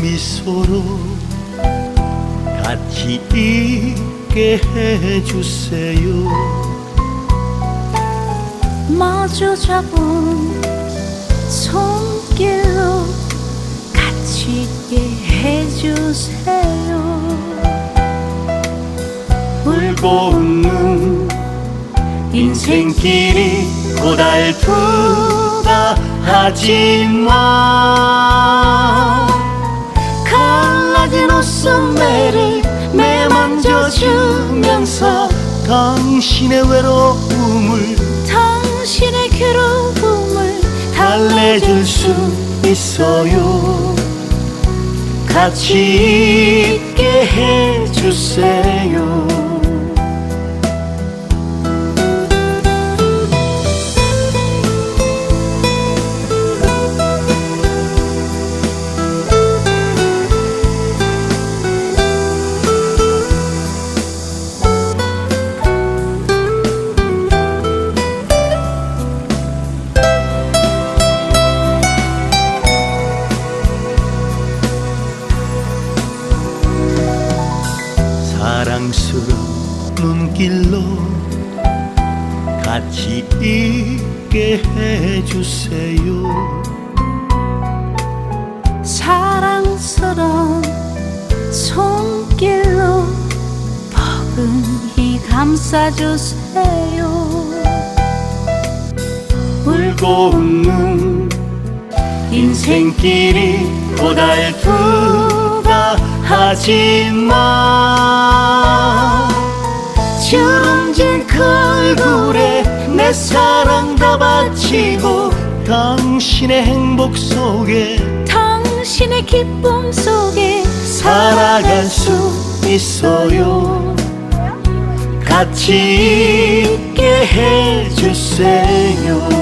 미소로 같이 있게 해주세요. 마주 잡은 손길로 같이 있게 해주세요. 울고 웃는 인생길이 고달프다 하지만 매만져주면서 당신의 외로움을 당신의 괴로움을 달래줄 수 있어요. 같이 있게 해주세요 눈길로 같이 있게 해주세요. 사랑스러운 손길로 포근히 감싸주세요. 울고 웃는 인생길이 고달프다 하지만 내 사랑 다 바치고 당신의 행복 속에 당신의 기쁨 속에 살아갈 수 있어요. 같이 있게 해주세요